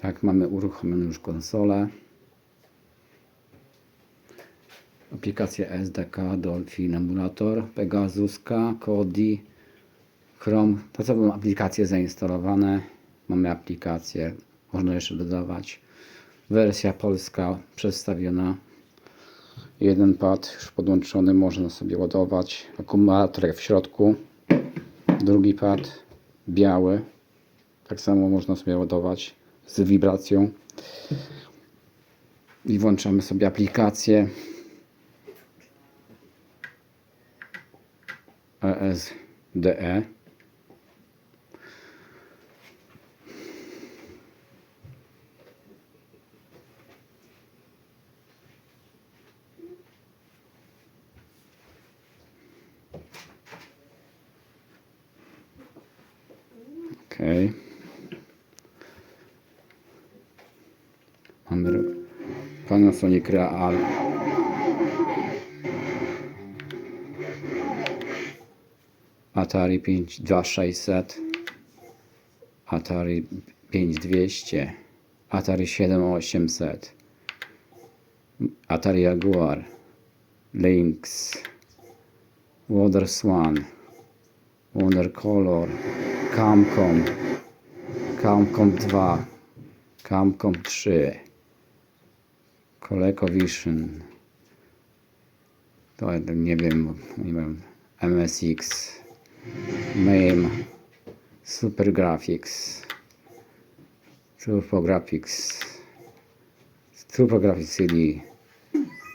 Tak, mamy uruchomioną już konsolę. Aplikacje SDK, Dolphin, Emulator, Pegasuska, Kodi, Chrome. To co były aplikacje zainstalowane. Mamy aplikacje, można jeszcze dodawać. Wersja polska przedstawiona. Jeden pad już podłączony, można sobie ładować. Akumulator w środku. Drugi pad biały. Tak samo można sobie ładować z wibracją. I włączamy sobie aplikację ESDE. Okej. Panasonic Real. Atari 5600. Atari 5200. Atari 7800. Atari Jaguar. Lynx. Wonder Swan. Wonder Color. Camcom. Camcom 2. Camcom 3. ColecoVision. To nie wiem, nie wiem. MSX. MAME. Super Graphics. Turbo Graphics. Turbo Graphics CD.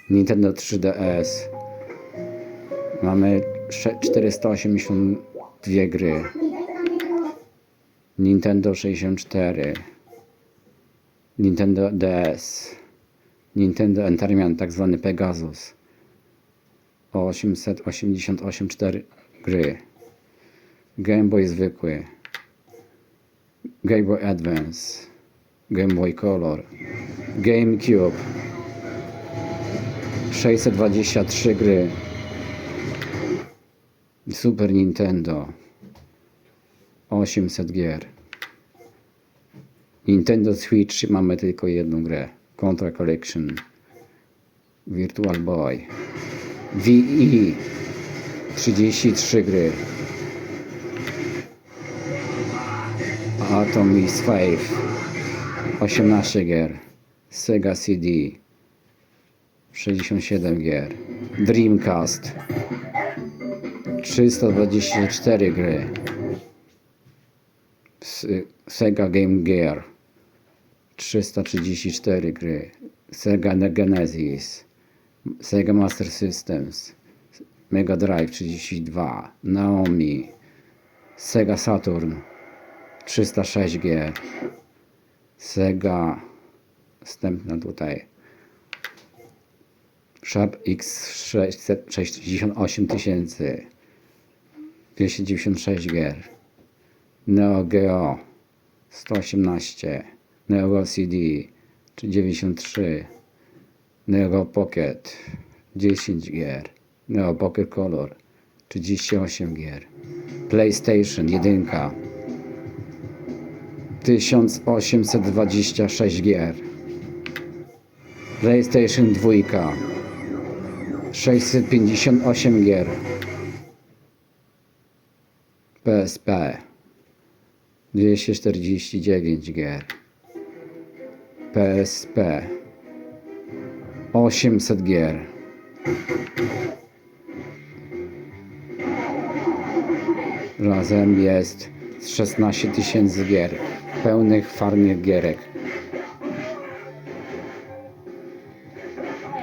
Nintendo 3DS. Mamy sze- 482 gry. Nintendo 64. Nintendo DS. Nintendo Entertainment, tak zwany Pegasus. 888 4 gry. Game Boy zwykły. Game Boy Advance. Game Boy Color. GameCube. 623 gry. Super Nintendo. 800 gier. Nintendo Switch mamy tylko jedną grę. Contra Collection. Virtual Boy. VE. 33 gry. Atom is Faith. 18 gier. Sega CD. 67 gier. Dreamcast. 324 gry. Sega Game Gear. 334 gry. Sega Genesis. Sega Master Systems. Mega Drive 32. Naomi. Sega Saturn. 306 gier. Sega. Wstępna tutaj. Sharp X668 tysięcy. 296 gier. Neo Geo 118. Neo CD 93. Neo Pocket 10 gier. Neo Pocket Color 38 gier. PlayStation 1 1826 gier. PlayStation 2 658 gier. PSP 249 gier. PSP 800 gier. Razem jest 16 tysięcy gier, pełnych farmie gierek.